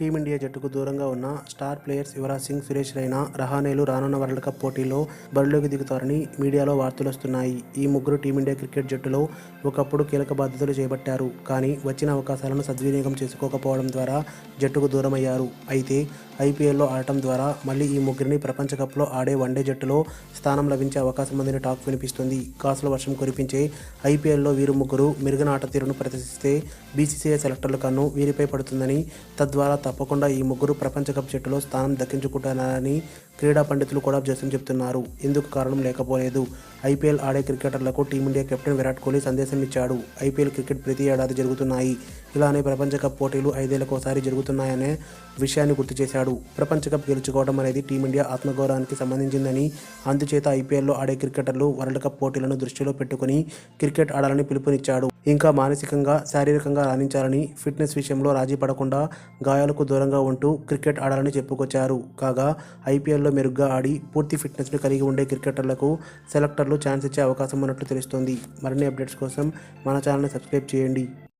Team India జట్టుకు దూరంగా ఉన్న స్టార్ ప్లేయర్స్ యువరాజ్ సింగ్ సురేష్ రైనా రహానేలు రానున్న వరల్డ్ కప్ పోటీలో బరిలోకి దిగుతారని మీడియాలో వార్తలు వస్తున్నాయి. ఈ ముగ్గురు టీమిండియా క్రికెట్ జట్టులో ఒకప్పుడు కీలక బాధ్యతలు చేపట్టారు. కానీ వచ్చిన అవకాశాలను సద్వినియోగం చేసుకోకపోవడం ద్వారా జట్టుకు దూరమయ్యారు. అయితే ఐపీఎల్లో ఆడటం ద్వారా మళ్ళీ ఈ ముగ్గురిని ప్రపంచ కప్లో ఆడే వన్డే జట్టులో స్థానం లభించే అవకాశం ఉందని టాక్ వినిపిస్తుంది. కాసుల వర్షం కురిపించే ఐపీఎల్లో వీరు ముగ్గురు మెరుగైన ఆట తీరును ప్రదర్శిస్తే బీసీసీఐ సెలెక్టర్ల కన్ను వీరిపై పడుతుందని తద్వారా తప్పకుండా ఈ ముగ్గురు ప్రపంచ కప్ జట్టులో స్థానం దక్కించుకుంటారని క్రీడా పండితులు కూడా జోస్యం చెప్తున్నారు. ఎందుకు కారణం లేకపోలేదు. ఐపీఎల్ ఆడే క్రికెటర్లకు Team India captain Virat Kohli సందేశం ఇచ్చాడు. ఐపీఎల్ క్రికెట్ ప్రతి ఏడాది జరుగుతున్నాయి. ఇలానే ప్రపంచ కప్ పోటీలు ఐదేళ్ళకోసారి జరుగుతున్నాయనే విషయాన్ని గుర్తు చేశాడు. ప్రపంచ కప్ గెలుచుకోవడం అనేది టీమిండియా ఆత్మగౌరవానికి సంబంధించిందని అందుచేత ఐపీఎల్లో ఆడే క్రికెటర్లు వరల్డ్ కప్ పోటీలను దృష్టిలో పెట్టుకుని క్రికెట్ ఆడాలని పిలుపునిచ్చాడు. ఇంకా మానసికంగా శారీరకంగా రాణించాలని ఫిట్నెస్ విషయంలో రాజీ పడకుండా గాయాలకు దూరంగా ఉంటూ క్రికెట్ ఆడాలని చెప్పుకొచ్చారు. కాగా ఐపీఎల్లో మెరుగ్గా ఆడి పూర్తి ఫిట్నెస్ను కలిగి ఉండే క్రికెటర్లకు సెలెక్టర్లు ఛాన్స్ ఇచ్చే అవకాశం ఉన్నట్లు తెలుస్తోంది. మరిన్ని అప్డేట్స్ కోసం మన ఛానల్ని సబ్స్క్రైబ్ చేయండి.